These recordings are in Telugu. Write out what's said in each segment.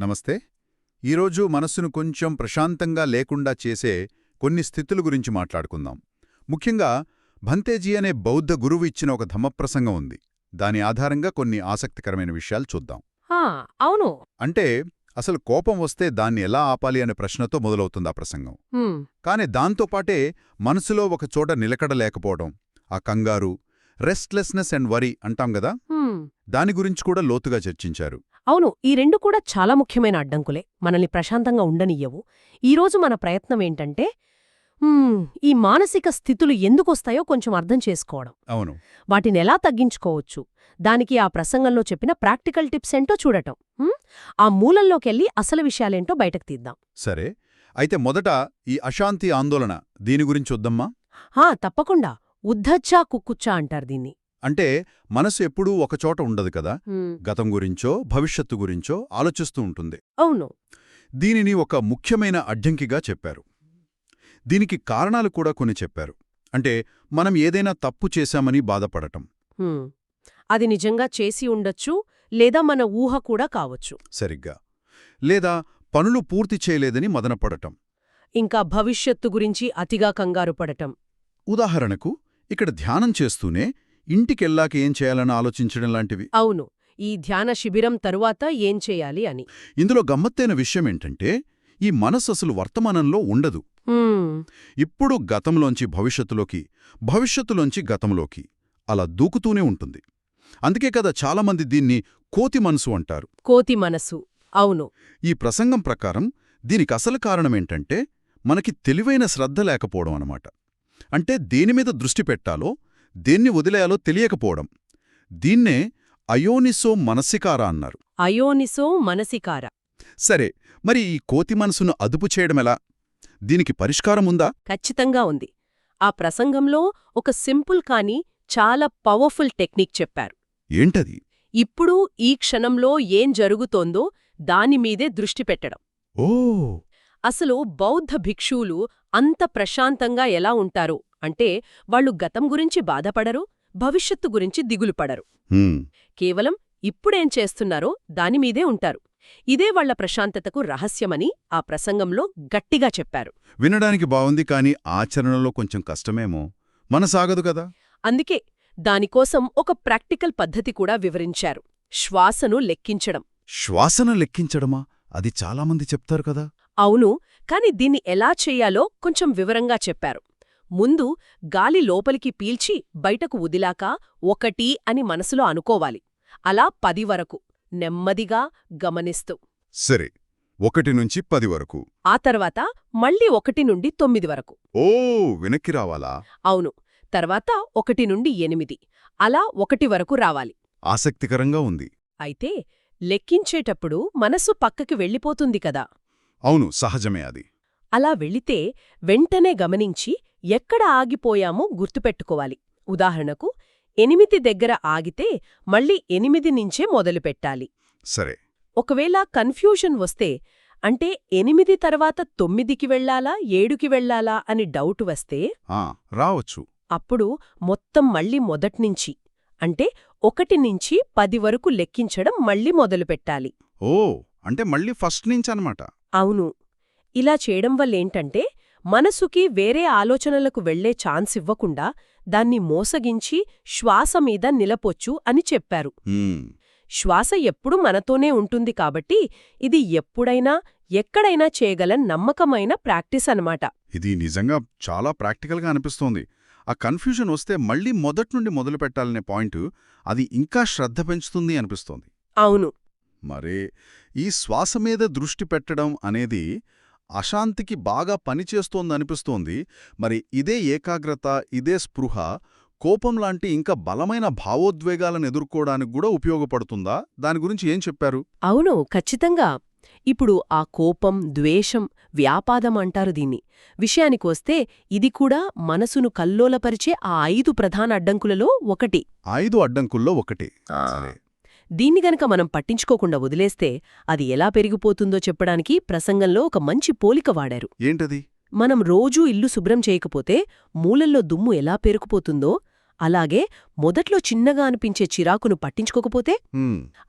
నమస్తే. ఈరోజు మనస్సును కొంచెం ప్రశాంతంగా లేకుండా చేసే కొన్ని స్థితుల గురించి మాట్లాడుకుందాం. ముఖ్యంగా భంతేజీ అనే బౌద్ధ గురువు ఇచ్చిన ఒక ధమ్మప్రసంగం ఉంది. దాని ఆధారంగా కొన్ని ఆసక్తికరమైన విషయాలు చూద్దాం. అవును. అంటే అసలు కోపం వస్తే దాన్ని ఎలా ఆపాలి అనే ప్రశ్నతో మొదలవుతుంది ఆ ప్రసంగం. కాని దాంతోపాటే మనసులో ఒక చోట నిలకడ లేకపోవడం ఆ కంగారు రెస్ట్లెస్నెస్ అండ్ వరీ అంటాం గదా? హ్మ్. దాని గురించి కూడా లోతుగా చర్చించారు. అవును ఈ రెండు కూడా చాలా ముఖ్యమైన అడ్డంకులే. మనల్ని ప్రశాంతంగా ఉండనియ్యవు. ఈరోజు మన ప్రయత్నం ఏంటంటే ఈ మానసిక స్థితులు ఎందుకొస్తాయో కొంచెం అర్థం చేసుకోవడం. అవును. వాటిని ఎలా తగ్గించుకోవచ్చు? దానికి ఆ ప్రసంగంలో చెప్పిన ప్రాక్టికల్ టిప్స్ ఏంటో చూడటం? ఆ మూలంలోకెళ్ళి అసలు విషయాలేంటో బయటకు తీద్దాం. సరే. అయితే మొదట ఈ అశాంతి ఆందోళన దీని గురించి వద్దమ్మా? హా తప్పకుండా. ఉద్ధచ్చా కుక్కుచ్చా అంటారు దీన్ని. అంటే మనసు ఎప్పుడూ ఒకచోట ఉండదు కదా. గతం గురించో భవిష్యత్తు గురించో ఆలోచిస్తూ ఉంటుంది. అవును. దీనిని ఒక ముఖ్యమైన అడ్డంకిగా చెప్పారు. దీనికి కారణాలు కూడా కొన్ని చెప్పారు. అంటే మనం ఏదైనా తప్పు చేశామని బాధపడటం. అది నిజంగా చేసి ఉండొచ్చు లేదా మన ఊహ కూడా కావచ్చు. సరిగ్గా. లేదా పనులు పూర్తి చేయలేదని మదనపడటం. ఇంకా భవిష్యత్తు గురించి అతిగా కంగారు పడటం. ఉదాహరణకు ఇక్కడ ధ్యానం చేస్తూనే ఇంటికెళ్ళాక ఏం చేయాలని ఆలోచించడం లాంటివి. అవును. ఈ ధ్యాన శిబిరం తరువాత ఏం చేయాలి అని. ఇందులో గమ్మత్తైన విషయమేంటంటే ఈ మనసు అసలు వర్తమానంలో ఉండదు. ఇప్పుడు గతంలోంచి భవిష్యత్తులోకి భవిష్యత్తులోంచి గతంలోకి అలా దూకుతూనే ఉంటుంది. అందుకే కదా చాలామంది దీన్ని కోతి మనసు అంటారు. కోతి మనసు. అవును. ఈ ప్రసంగం ప్రకారం దీనికి అసలు కారణమేంటంటే మనకి తెలివైన శ్రద్ధ లేకపోవడం అన్నమాట. అంటే దేనిమీద దృష్టి పెట్టాలో దేన్ని వదిలేయాలో తెలియకపోవడం. దీన్నే అయోనిసో మనసికార అన్నారు. అయోనిసో మనసికార సరే మరి ఈ కోతి మనసును అదుపు చేయడమెలా దీనికి పరిష్కారముందా ఖచ్చితంగా ఉంది. ఆ ప్రసంగంలో ఒక సింపుల్ కానీ చాలా పవర్ఫుల్ టెక్నిక్ చెప్పారు. ఏంటది? ఇప్పుడు ఈ క్షణంలో ఏం జరుగుతోందో దానిమీదే దృష్టి పెట్టడం. ఓ! అసలు బౌద్ధ భిక్షువులు అంత ప్రశాంతంగా ఎలా ఉంటారు? అంటే వాళ్ళు గతం గురించి బాధపడరు భవిష్యత్తు గురించి దిగులు పడరు. హ్మ్, కేవలం ఇప్పుడేం చేస్తున్నారో దానిమీదే ఉంటారు. ఇదే వాళ్ళ ప్రశాంతతకు రహస్యమని ఆ ప్రసంగంలో గట్టిగా చెప్పారు. వినడానికి బావుంది కాని ఆచరణలో కొంచెం కష్టమేమో. మనసాగదు కదా? అందుకే దానికోసం ఒక ప్రాక్టికల్ పద్ధతి కూడా వివరించారు. శ్వాసను లెక్కించడం. శ్వాసన లెక్కించడమా? అది చాలామంది చెప్తారు కదా. అవును కాని దీన్ని ఎలా చెయ్యాలో కొంచెం వివరంగా చెప్పారు. ముందు గాలి లోపలికి పీల్చి బయటకు వదిలాక ఒకటి అని మనసులో అనుకోవాలి. అలా పది వరకు. నెమ్మదిగా గమనిస్తూ. సరే ఒకటి నుంచి పది వరకు. ఆ తర్వాత మళ్ళీ ఒకటి నుండి తొమ్మిది వరకు. ఓ వెనక్కి రావాలా? అవును తర్వాత ఒకటి నుండి ఎనిమిది. అలా ఒకటి వరకు రావాలి. ఆసక్తికరంగా ఉంది. అయితే లెక్కించేటప్పుడు మనసు పక్కకి వెళ్ళిపోతుంది కదా. అవును సహజమే అది. అలా వెళితే వెంటనే గమనించి ఎక్కడ ఆగిపోయామో గుర్తుపెట్టుకోవాలి. ఉదాహరణకు ఎనిమిది దగ్గర ఆగితే మళ్ళీ ఎనిమిది నుంచే మొదలుపెట్టాలి. సరే. ఒకవేళ కన్ఫ్యూషన్ వస్తే అంటే ఎనిమిది తర్వాత తొమ్మిదికి వెళ్ళాలా ఏడుకి వెళ్ళాలా అని డౌట్ వస్తే? రావచ్చు. అప్పుడు మొత్తం మళ్ళీ మొదట్నించి అంటే ఒకటి నుంచి పది వరకు లెక్కించడం మళ్ళీ మొదలుపెట్టాలి. ఓ అంటే మళ్ళీ ఫస్ట్ నుంచి అనమాట అవును. ఇలా చేయడం వల్లేంటంటే మనసుకి వేరే ఆలోచనలకు వెళ్ళే ఛాన్స్ ఇవ్వకుండా దాన్ని మోసగించి శ్వాస మీద నిలపొచ్చు అని చెప్పారు. శ్వాస ఎప్పుడూ మనతోనే ఉంటుంది కాబట్టి ఇది ఎప్పుడైనా ఎక్కడైనా చేయగల నమ్మకమైన ప్రాక్టీస్ అన్నమాట. ఇది నిజంగా చాలా ప్రాక్టికల్గా అనిపిస్తోంది. ఆ కన్ఫ్యూజన్ వస్తే మళ్ళీ మొదట్నుండి మొదలు పెట్టాలనే పాయింట్ అది ఇంకా శ్రద్ధ పెంచుతుంది అనిపిస్తోంది. అవును. మరే ఈ శ్వాస మీద దృష్టి పెట్టడం అనేది అశాంతికి బాగా పనిచేస్తోందనిపిస్తోంది. మరి ఇదే ఏకాగ్రత ఇదే స్పృహ కోపం లాంటి ఇంకా బలమైన భావోద్వేగాలను ఎదుర్కోవడానికి కూడా ఉపయోగపడుతుందా? దాని గురించి ఏం చెప్పారు? అవును ఖచ్చితంగా. ఇప్పుడు ఆ కోపం ద్వేషం వ్యాపాదం అంటారు దీన్ని. విషయానికొస్తే ఇది కూడా మనసును కల్లోలపరిచే ఆ ఐదు ప్రధాన అడ్డంకులలో ఒకటి. ఐదు అడ్డంకుల్లో ఒకటి. సరే. దీన్ని గనక మనం పట్టించుకోకుండా వదిలేస్తే అది ఎలా పెరిగిపోతుందో చెప్పడానికి ప్రసంగంలో ఒక మంచి పోలిక వాడారు. ఏంటది? మనం రోజూ ఇల్లు శుభ్రం చేయకపోతే మూలల్లో దుమ్ము ఎలా పేరుకుపోతుందో అలాగే మొదట్లో చిన్నగా అనిపించే చిరాకును పట్టించుకోకపోతే.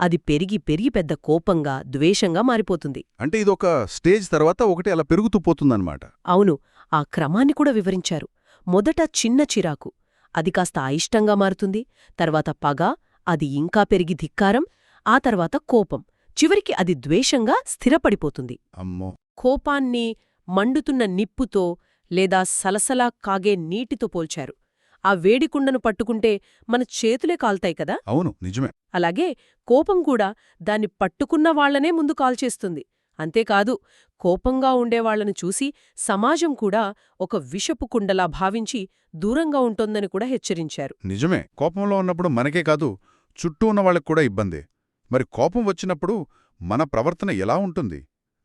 అది పెరిగి పెరిగి పెద్ద కోపంగా ద్వేషంగా మారిపోతుంది. అంటే ఇదొక స్టేజ్ తర్వాత ఒకటి అలా పెరుగుతూ పోతుందన్నమాట. అవును ఆ క్రమాన్ని కూడా వివరించారు. మొదట చిన్న చిరాకు. అది కాస్త అయిష్టంగా మారుతుంది తర్వాత పగ అది ఇంకా పెరిగి ధిక్కారం ఆ తర్వాత కోపం. చివరికి అది ద్వేషంగా స్థిరపడిపోతుంది. అమ్మో! కోపాన్ని మండుతున్న నిప్పుతో లేదా సలసలా కాగే నీటితో పోల్చారు. ఆ వేడికుండను పట్టుకుంటే మన చేతులే కాల్తాయి కదా? అవును నిజమే. అలాగే కోపం కూడా దాన్ని పట్టుకున్న వాళ్ళనే ముందు కాల్చేస్తుంది. అంతేకాదు కోపంగా ఉండేవాళ్ళను చూసి సమాజం కూడా ఒక విషపు కుండలా భావించి దూరంగా ఉంటోందని కూడా హెచ్చరించారు. నిజమే. కోపంలో ఉన్నప్పుడు మనకే కాదు చుట్టూ ఉన్న వాళ్ళకి కూడా ఇబ్బందే. మరి కోపం వచ్చినప్పుడు మన ప్రవర్తన ఎలా ఉంటుంది?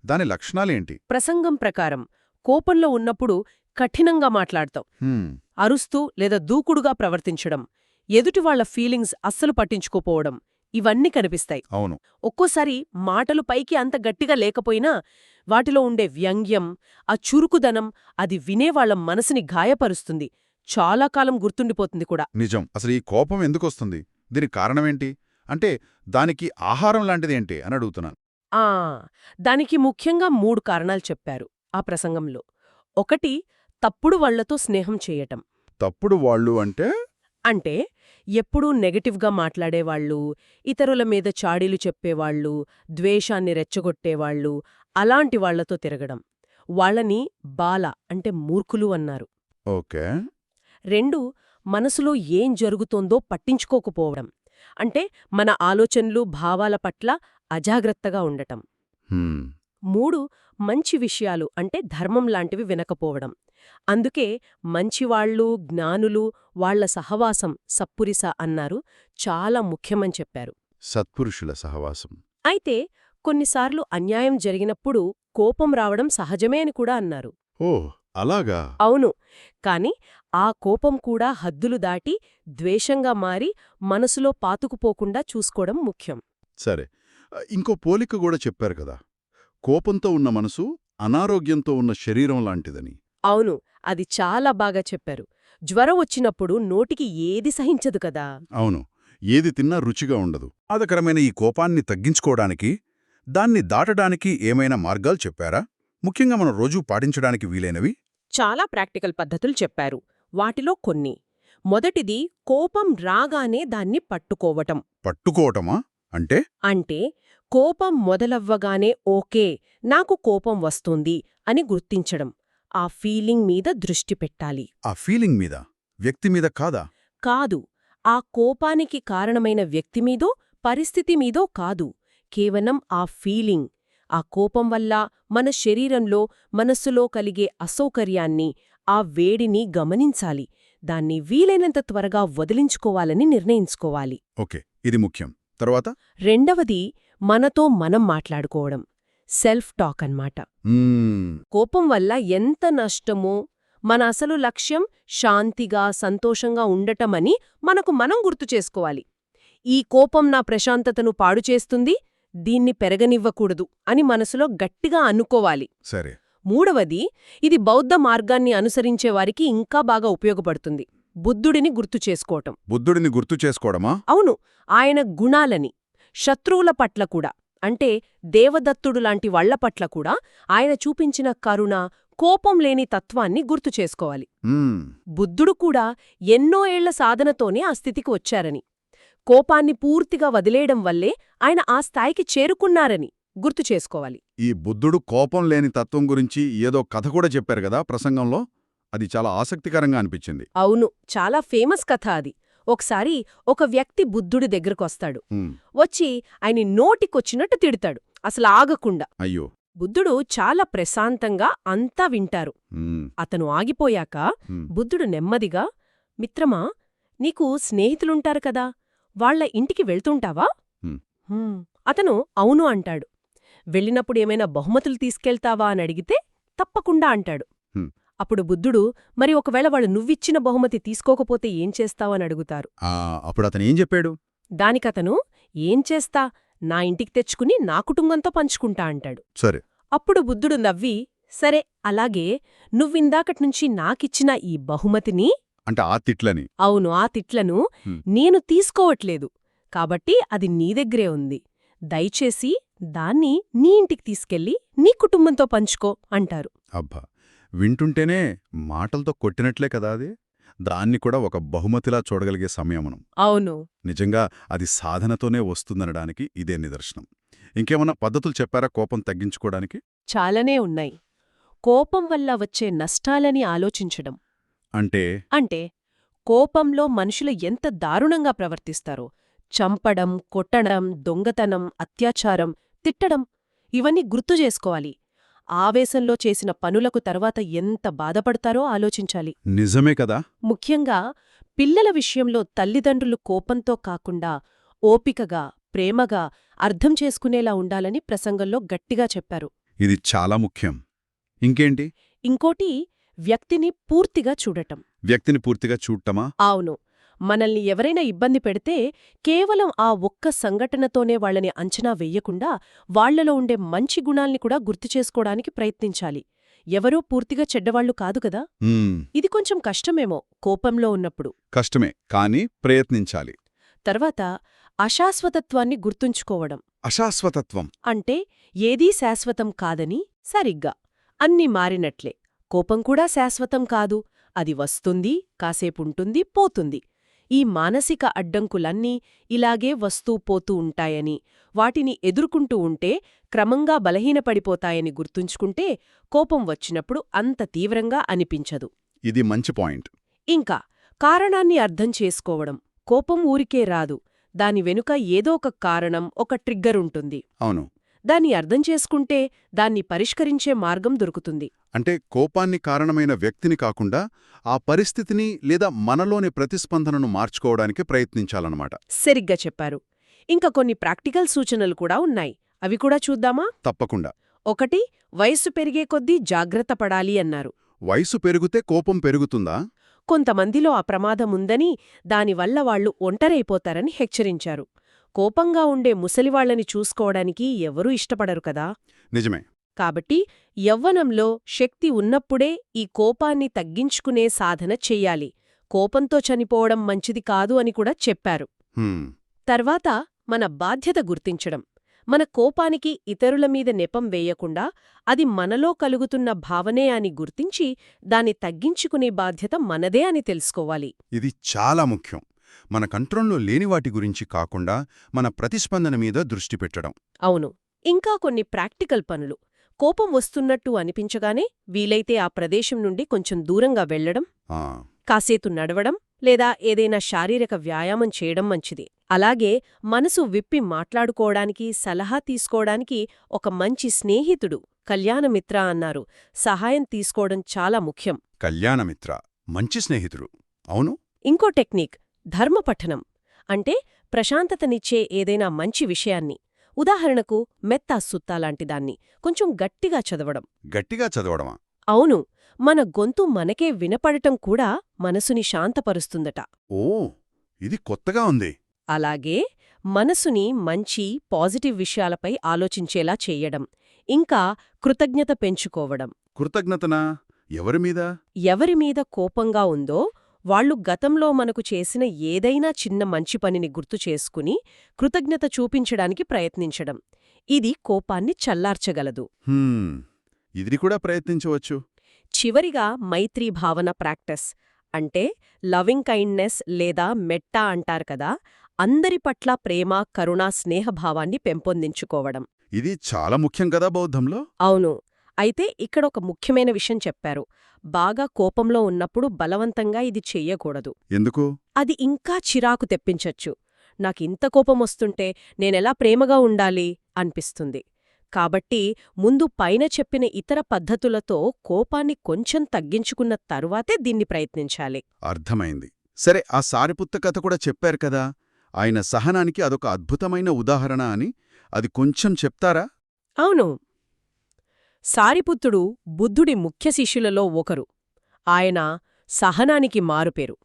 దాని లక్షణాలేంటి? ప్రసంగం ప్రకారం కోపంలో ఉన్నప్పుడు కఠినంగా మాట్లాడతాం. అరుస్తూ లేదా దూకుడుగా ప్రవర్తించడం ఎదుటివాళ్ళ ఫీలింగ్స్ అస్సలు పట్టించుకోపోవడం ఇవన్నీ కనిపిస్తాయి. అవును. ఒక్కోసారి మాటలు పైకి అంత గట్టిగా లేకపోయినా వాటిలో ఉండే వ్యంగ్యం ఆ చురుకుదనం అది వినేవాళ్ళ మనసుని గాయపరుస్తుంది. చాలా కాలం గుర్తుండిపోతుంది కూడా. నిజం. అసలు ఈ కోపం ఎందుకొస్తుంది? దీనికి కారణమేంటి? అంటే దానికి ఆహారం లాంటిదేంటి అని అడుగుతున్నాను. ఆ! దానికి ముఖ్యంగా మూడు కారణాలు చెప్పారు ఆ ప్రసంగంలో. ఒకటి తప్పుడు వాళ్ళతో స్నేహం చేయటం. తప్పుడు వాళ్ళు అంటే? అంటే ఎప్పుడూ నెగటివ్గా మాట్లాడేవాళ్ళు ఇతరుల మీద చాడీలు చెప్పేవాళ్ళు ద్వేషాన్ని రెచ్చగొట్టేవాళ్ళు అలాంటి వాళ్ళతో తిరగడం. వాళ్ళని బాల అంటే మూర్ఖులు అన్నారు. ఓకే. రెండు మనసులో ఏం జరుగుతోందో పట్టించుకోకపోవడం. అంటే మన ఆలోచనలు భావాల పట్ల అజాగ్రత్తగా ఉండటం. మూడు మంచి విషయాలు అంటే ధర్మం లాంటివి వినకపోవడం. అందుకే మంచివాళ్ళు జ్ఞానులు వాళ్ళ సహవాసం సప్పురిస అన్నారు చాలా ముఖ్యమని చెప్పారు. సత్పురుషుల సహవాసం. అయితే కొన్నిసార్లు అన్యాయం జరిగినప్పుడు కోపం రావడం సహజమే అని కూడా అన్నారు. ఓ అలాగా. అవును. కాని ఆ కోపం కూడా హద్దులు దాటి ద్వేషంగా మారి మనసులో పాతుకుపోకుండా చూసుకోవడం ముఖ్యం. సరే. ఇంకో పోలిక కూడా చెప్పారు కదా. కోపంతో ఉన్న మనసు అనారోగ్యంతో ఉన్న శరీరం లాంటిదని. అవును. అది చాలా బాగా చెప్పారు. జ్వరం వచ్చినప్పుడు నోటికి ఏది సహించదు కదా. అవును. ఏది తిన్నా రుచిగా ఉండదు. ఆదకరమైన ఈ కోపాన్ని తగ్గించుకోవడానికి దాన్ని దాటడానికి ఏమైనా మార్గాలు చెప్పారా? ముఖ్యంగా మనం రోజూ పాటించడానికి వీలైనవి? చాలా ప్రాక్టికల్ పద్ధతులు చెప్పారు. వాటిలో కొన్ని. మొదటిది కోపం రాగానే దాన్ని పట్టుకోవటం. పట్టుకోవటమా? అంటే? అంటే కోపం మొదలవ్వగానే ఓకే నాకు కోపం వస్తుంది అని గుర్తించడం. ఆ ఫీలింగ్ మీద దృష్టి పెట్టాలి. ఆ ఫీలింగ్ మీద? వ్యక్తి మీద కాదా? కాదు. ఆ కోపానికి కారణమైన వ్యక్తి మీదో పరిస్థితి మీదో కాదు. కేవలం ఆ ఫీలింగ్. ఆ కోపం వల్ల మన శరీరంలో మనస్సులో కలిగే అసౌకర్యాన్ని ఆ వేడిని గమనించాలి. దాన్ని వీలైనంత త్వరగా వదిలించుకోవాలని నిర్ణయించుకోవాలి. ఓకే ఇది ముఖ్యం. తర్వాత? రెండవది మనతో మనం మాట్లాడుకోవడం. సెల్ఫ్ టాక్ అన్నమాట కోపం వల్ల ఎంత నష్టమో మన అసలు లక్ష్యం శాంతిగా సంతోషంగా ఉండటమని మనకు మనం గుర్తు చేసుకోవాలి. ఈ కోపం నా ప్రశాంతతను పాడు చేస్తుంది దీన్ని పెరగనివ్వకూడదు అని మనసులో గట్టిగా అనుకోవాలి. సరే. మూడవది ఇది బౌద్ధ మార్గాన్ని అనుసరించే వారికి ఇంకా బాగా ఉపయోగపడుతుంది. బుద్ధుడిని గుర్తు చేసుకోవటం. బుద్ధుడిని గుర్తు చేసుకోవడమా? అవును ఆయన గుణాలని శత్రువుల పట్ల కూడా అంటే దేవదత్తుడు లాంటి వాళ్ళ పట్ల కూడా ఆయన చూపించిన కరుణ కోపం లేని తత్వాన్ని గుర్తు చేసుకోవాలి. బుద్ధుడు కూడా ఎన్నో ఏళ్ళ సాధనతోనే ఆ స్థితికి వచ్చారని. కోపాన్ని పూర్తిగా వదిలేయడం వల్లే ఆయన ఆ స్థాయికి చేరుకున్నారని. గుర్తు చేసుకోవాలి. ఈ బుద్ధుడు కోపం లేని తత్వం గురించి ఏదో కథ కూడా చెప్పారు కదా ప్రసంగంలో. అది చాలా ఆసక్తికరంగా అనిపించింది. అవును చాలా ఫేమస్ కథ అది. ఒకసారి ఒక వ్యక్తి బుద్ధుడి దగ్గరకొస్తాడు. వచ్చి ఆయన నోటికొచ్చినట్టు తిడతాడు. అసలు ఆగకుండా. అయ్యో. బుద్ధుడు చాలా ప్రశాంతంగా అంతా వింటారు. అతను ఆగిపోయాక. బుద్ధుడు నెమ్మదిగా మిత్రమా నీకు స్నేహితులుంటారు కదా. వాళ్ళ ఇంటికి వెళ్తుంటావా. అతను అవును అంటాడు. వెళ్ళినప్పుడు ఏమైనా బహుమతులు తీసుకెళ్తావా అని అడిగితే తప్పకుండా అంటాడు. అప్పుడు బుద్ధుడు మరి ఒకవేళ వాళ్ళు నువ్విచ్చిన బహుమతి తీసుకోకపోతే ఏం చేస్తావని అడుగుతారు. అప్పుడు అతను ఏం చెప్పాడు? దానికతను ఏం చేస్తా? నా ఇంటికి తెచ్చుకుని నా కుటుంబంతో పంచుకుంటా అంటాడు. సరే. అప్పుడు బుద్ధుడు నవ్వి సరే అలాగే నువ్విందాకట్నుంచి నాకిచ్చిన ఈ బహుమతిని అంటే ఆ తిట్లని. అవును ఆ తిట్లను. నేను తీసుకోవట్లేదు. కాబట్టి అది నీ దగ్గరే ఉంది. దయచేసి దాన్ని నీ ఇంటికి తీసుకెళ్ళి నీ కుటుంబంతో పంచుకో అంటారు. అబ్బా! వింటుంటేనే మాటలతో కొట్టినట్లే కదా అది? దాన్ని కూడా ఒక బహుమతిలా చూడగలిగే సమయం మనం. అవును. నిజంగా అది సాధనతోనే వస్తుందనడానికి ఇదే నిదర్శనం. ఇంకేమన్నా పద్ధతులు చెప్పారా కోపం తగ్గించుకోవడానికి? చాలానే ఉన్నాయి. కోపం వల్ల వచ్చే నష్టాలని ఆలోచించడం. అంటే? అంటే కోపంలో మనుషులు ఎంత దారుణంగా ప్రవర్తిస్తారో. చంపడం కొట్టడం దొంగతనం అత్యాచారం తిట్టడం ఇవన్నీ గుర్తు చేసుకోవాలి. ఆవేశంలో చేసిన పనులకు తర్వాత ఎంత బాధపడతారో ఆలోచించాలి. నిజమే కదా? ముఖ్యంగా పిల్లల విషయంలో తల్లిదండ్రులు కోపంతో కాకుండా ఓపికగా ప్రేమగా అర్థం చేసుకునేలా ఉండాలని ప్రసంగంలో గట్టిగా చెప్పారు. ఇది చాలా ముఖ్యం. ఇంకేంటి? ఇంకోటి వ్యక్తిని పూర్తిగా చూడటం. వ్యక్తిని పూర్తిగా చూడటమా? అవును. మనల్ని ఎవరైనా ఇబ్బంది పెడితే కేవలం ఆ ఒక్క సంఘటనతోనే వాళ్ళని అంచనా వెయ్యకుండా వాళ్ళలో ఉండే మంచి గుణాల్ని కూడా గుర్తు చేసుకోవడానికి ప్రయత్నించాలి. ఎవరూ పూర్తిగా చెడ్డవాళ్ళు కాదు కదా? ఇది కొంచెం కష్టమేమో కోపంలో ఉన్నప్పుడు. కష్టమే కానీ ప్రయత్నించాలి. తర్వాత అశాశ్వతత్వాన్ని గుర్తుంచుకోవడం. అశాశ్వతత్వం. అంటే ఏదీ శాశ్వతం కాదని సరిగ్గా. అన్నీ మారినట్లే. కోపం కూడా శాశ్వతం కాదు. అది వస్తుంది కాసేపుంటుంది పోతుంది. ఈ మానసిక అడ్డంకులన్నీ ఇలాగే వస్తూ పోతూ ఉంటాయని వాటిని ఎదుర్కొంటూ ఉంటే క్రమంగా బలహీనపడిపోతాయని గుర్తుంచుకుంటే కోపం వచ్చినప్పుడు అంత తీవ్రంగా అనిపించదు. ఇది మంచి పాయింట్. ఇంకా కారణాన్ని అర్థం చేసుకోవడం కోపం ఊరికే రాదు దాని వెనుక ఏదో ఒక కారణం ఒక ట్రిగ్గర్ ఉంటుంది. అవును. దాన్ని అర్థం చేసుకుంటే దాన్ని పరిష్కరించే మార్గం దొరుకుతుంది. అంటే కోపాన్ని కారణమైన వ్యక్తిని కాకుండా ఆ పరిస్థితిని లేదా మనలోని ప్రతిస్పందనను మార్చుకోవడానికి ప్రయత్నించాలన్నమాట. సరిగ్గా చెప్పారు. ఇంకా కొన్ని ప్రాక్టికల్ సూచనలు కూడా ఉన్నాయి. అవి కూడా చూద్దామా? తప్పకుండా. ఒకటి వయస్సు పెరిగే కొద్దీ జాగ్రత్త పడాలి అన్నారు. వయసు పెరిగితే కోపం పెరుగుతుందా? కొంతమందిలో ఆ ప్రమాదముందని దానివల్ల వాళ్ళు ఒంటరైపోతారని హెచ్చరించారు. కోపంగా ఉండే ముసలివాళ్ళని చూసుకోవడానికి ఎవరూ ఇష్టపడరు కదా? నిజమే. కాబట్టి యవ్వనంలో శక్తి ఉన్నప్పుడే ఈ కోపాన్ని తగ్గించుకునే సాధన చెయ్యాలి కోపంతో చనిపోవడం మంచిది కాదు అని కూడా చెప్పారు. తర్వాత మన బాధ్యత గుర్తించడం. మన కోపానికి ఇతరుల మీద నెపం వేయకుండా అది మనలో కలుగుతున్న భావనే అని గుర్తించి దాన్ని తగ్గించుకునే బాధ్యత మనదే అని తెలుసుకోవాలి. ఇది చాలా ముఖ్యం. మన కంట్రోల్లో లేని వాటి గురించి కాకుండా మన ప్రతిస్పందన మీద దృష్టి పెట్టడం. అవును. ఇంకా కొన్ని ప్రాక్టికల్ పనులు. కోపం వస్తున్నట్టు అనిపించగానే వీలైతే ఆ ప్రదేశం నుండి కొంచెం దూరంగా వెళ్ళడం కాసేతు నడవడం లేదా ఏదైనా శారీరక వ్యాయామం చేయడం మంచిది. అలాగే మనసు విప్పి మాట్లాడుకోవడానికి సలహా తీసుకోవడానికి ఒక మంచి స్నేహితుడు కళ్యాణమిత్ర అన్నారు. సహాయం తీసుకోవడం చాలా ముఖ్యం. కళ్యాణమిత్ర మంచి స్నేహితుడు. అవును? ఇంకో టెక్నిక్ ధర్మపఠనం. అంటే ప్రశాంతతనిచ్చే ఏదైనా మంచి విషయాన్ని. ఉదాహరణకు మెత్తా సుత్తా లాంటిదాన్ని కొంచెం గట్టిగా చదవడం. గట్టిగా చదవడమా? అవును మన గొంతు మనకే వినపడటం కూడా మనసుని శాంతపరుస్తుందట. ఓ ఇది కొత్తగా ఉంది. అలాగే మనసుని మంచి పాజిటివ్ విషయాలపై ఆలోచించేలా చేయడం ఇంకా కృతజ్ఞత పెంచుకోవడం. కృతజ్ఞతనా? ఎవరిమీద ఎవరి మీద కోపంగా ఉందో వాళ్ళు గతంలో మనకు చేసిన ఏదైనా చిన్న మంచి పనిని గుర్తు చేసుకుని కృతజ్ఞత చూపించడానికి ప్రయత్నించడం. ఇది కోపాన్ని చల్లార్చగలదు. ఇది కూడా ప్రయత్నించవచ్చు. చివరిగా మైత్రీ భావన ప్రాక్టీస్. అంటే లవింగ్ కైండ్నెస్ లేదా మెట్టా అంటారు కదా అందరి పట్ల ప్రేమ కరుణ స్నేహభావాన్ని పెంపొందించుకోవడం. ఇది చాలా ముఖ్యం కదా బౌద్ధంలో? అవును. అయితే ఇక్కడ ఒక ముఖ్యమైన విషయం చెప్పారు. బాగా కోపంలో ఉన్నప్పుడు బలవంతంగా ఇది చెయ్యకూడదు. ఎందుకు? అది ఇంకా చిరాకు తెప్పించొచ్చు. నాకింత కోపం వస్తుంటే నేనెలా ప్రేమగా ఉండాలి? అనిపిస్తుంది. కాబట్టి ముందు పైన చెప్పిన ఇతర పద్ధతులతో కోపాన్ని కొంచెం తగ్గించుకున్న తరువాతే దీన్ని ప్రయత్నించాలి. అర్థమైంది. సరే ఆ సారిపుత్త కథ కూడా చెప్పారు కదా. ఆయన సహనానికి అదొక అద్భుతమైన ఉదాహరణ అని. అది కొంచెం చెప్తారా? అవును. సారిపుత్తుడు బుద్ధుడి ముఖ్య శిష్యులలో ఒకరు. ఆయన సహనానికి మారుపేరు.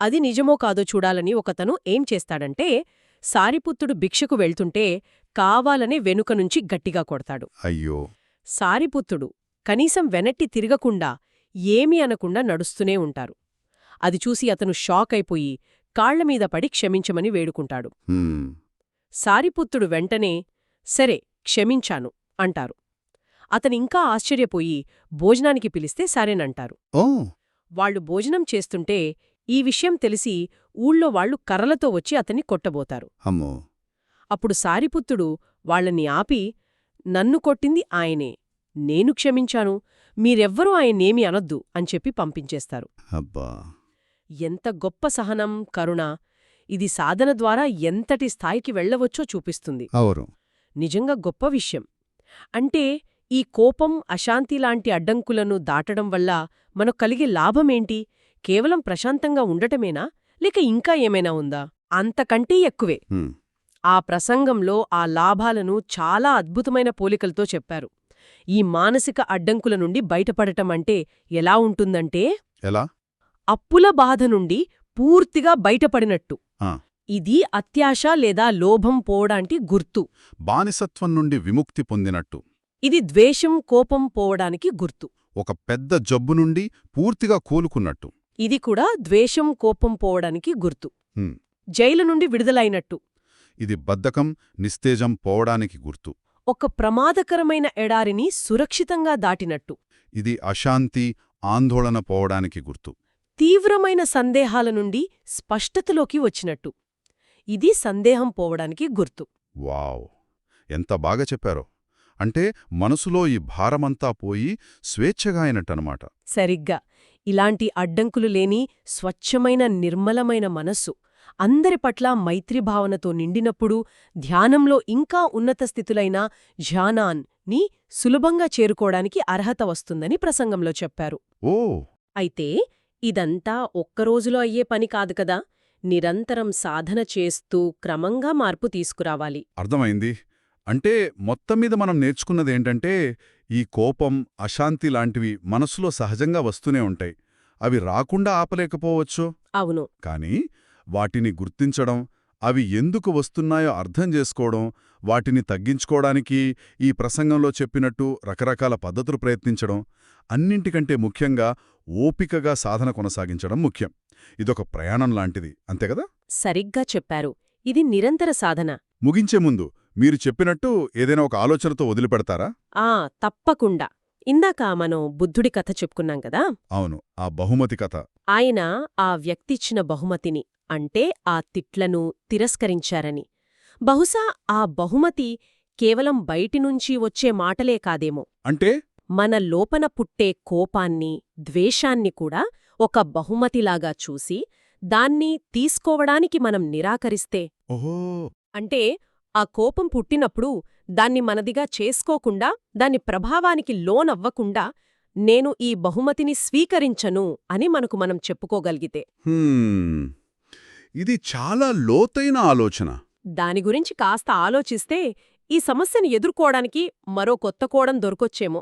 అది నిజమో కాదో చూడాలని ఒకతను ఏం చేస్తాడంటే సారిపుత్తుడు భిక్షకు వెళ్తుంటే కావాలనే వెనుక నుంచి గట్టిగా కొడతాడు. అయ్యో. సారిపుత్తుడు కనీసం వెనట్టి తిరగకుండా ఏమీ అనకుండా నడుస్తూనే ఉంటారు. అది చూసి అతను షాక్ అయిపోయి కాళ్ళమీద పడి క్షమించమని వేడుకుంటాడు. హ్మ్, సారిపుత్రుడు వెంటనే సరే క్షమించాను అంటారు. అతనింకా ఆశ్చర్యపోయి భోజనానికి పిలిస్తే సరేనంటారు. ఓ! వాళ్ళు భోజనం చేస్తుంటే ఈ విషయం తెలిసి ఊళ్ళో వాళ్ళు కర్రలతో వచ్చి అతన్ని కొట్టబోతారు. అప్పుడు సారిపుత్రుడు వాళ్ళని ఆపి నన్ను కొట్టింది ఆయనే. నేను క్షమించాను. మీరెవ్వరూ ఆయన్నేమీ అనొద్దు అని చెప్పి పంపించేస్తారు. అబ్బా! ఎంత గొప్ప సహనం కరుణ. ఇది సాధన ద్వారా ఎంతటి స్థాయికి వెళ్ళవచ్చో చూపిస్తుంది. నిజంగా గొప్ప విషయం. అంటే ఈ కోపం అశాంతి లాంటి అడ్డంకులను దాటడం వల్ల మనకు కలిగే లాభమేంటి? కేవలం ప్రశాంతంగా ఉండటమేనా? లేక ఇంకా ఏమైనా ఉందా? అంతకంటే ఎక్కువే. ఆ ప్రసంగంలో ఆ లాభాలను చాలా అద్భుతమైన పోలికలతో చెప్పారు. ఈ మానసిక అడ్డంకుల నుండి బయటపడటం అంటే ఎలా ఉంటుందంటే ఎలా? అప్పుల బాధ నుండి పూర్తిగా బయటపడినట్టు. ఇది అత్యాశ లేదా లోభం పోవడానికి గుర్తు. బానిసత్వం నుండి విముక్తి పొందినట్టు. ఇది ద్వేషం కోపం పోవడానికి గుర్తు. ఒక పెద్ద జబ్బు నుండి పూర్తిగా కోలుకున్నట్టు. ఇది కూడా ద్వేషం కోపం పోవడానికి గుర్తు. జైలు నుండి విడుదలైనట్టు. ఇది బద్ధకం నిస్తేజం పోవడానికి గుర్తు. ఒక ప్రమాదకరమైన ఎడారిని సురక్షితంగా దాటినట్టు. ఇది అశాంతి ఆందోళన పోవడానికి గుర్తు. తీవ్రమైన సందేహాల నుండి స్పష్టతలోకి వచ్చినట్టు. ఇది సందేహం పోవడానికి గుర్తు. వావ్! ఎంత బాగా చెప్పారో. అంటే మనసులో ఈ భారమంతా పోయి స్వేచ్ఛగా అయినట్టనమాట సరిగ్గా. ఇలాంటి అడ్డంకులు లేని స్వచ్ఛమైన నిర్మలమైన మనస్సు అందరి పట్ల మైత్రిభావనతో నిండినప్పుడు ధ్యానంలో ఇంకా ఉన్నత స్థితులైన ఝానాన్ని సులభంగా చేరుకోవడానికి అర్హత వస్తుందని ప్రసంగంలో చెప్పారు. ఓ! అయితే ఇదంతా ఒక్కరోజులో అయ్యే పని కాదు కదా! నిరంతరం సాధన చేస్తూ క్రమంగా మార్పు తీసుకురావాలి. అర్థమైంది. అంటే మొత్తం మీద మనం నేర్చుకున్నదేంటంటే ఈ కోపం అశాంతి లాంటివి మనసులో సహజంగా వస్తూనే ఉంటాయి. అవి రాకుండా ఆపలేకపోవచ్చు. అవును. కానీ వాటిని గుర్తించడం అవి ఎందుకు వస్తున్నాయో అర్థం చేసుకోవడం వాటిని తగ్గించుకోవడానికి ఈ ప్రసంగంలో చెప్పినట్టు రకరకాల పద్ధతులు ప్రయత్నించడం అన్నింటికంటే ముఖ్యంగా ఓపికగా సాధన కొనసాగించడం ముఖ్యం. ఇదొక ప్రయాణం లాంటిది. అంతే కదా? సరిగ్గా చెప్పారు. ఇది నిరంతర సాధన. ముగించే ముందు మీరు చెప్పినట్టు ఏదైనా ఒక ఆలోచనతో వదిలిపెడతారా? ఆ తప్పకుండా. ఇందాక మనం బుద్ధుడి కథ చెప్పుకున్నాం కదా? అవును ఆ బహుమతి కథ. ఆయన ఆ వ్యక్తిచ్చిన బహుమతిని అంటే ఆ తిట్లను తిరస్కరించారని. బహుశా ఆ బహుమతి కేవలం బయటినుంచి వచ్చే మాటలే కాదేమో. అంటే? మన లోపన పుట్టే కోపాన్ని ద్వేషాన్ని కూడా ఒక బహుమతిలాగా చూసి దాన్ని తీసుకోవడానికి మనం నిరాకరిస్తే ఓహో! అంటే ఆ కోపం పుట్టినప్పుడు దాన్ని మనదిగా చేసుకోకుండా దాని ప్రభావానికి లోనవ్వకుండా నేను ఈ బహుమతిని స్వీకరించను అని మనకు మనం చెప్పుకోగలిగితే. ఇది చాలా లోతైన ఆలోచన. దాని గురించి కాస్త ఆలోచిస్తే ఈ సమస్యను ఎదుర్కోవడానికి మరో కొత్త కోణం దొరకొచ్చేమో.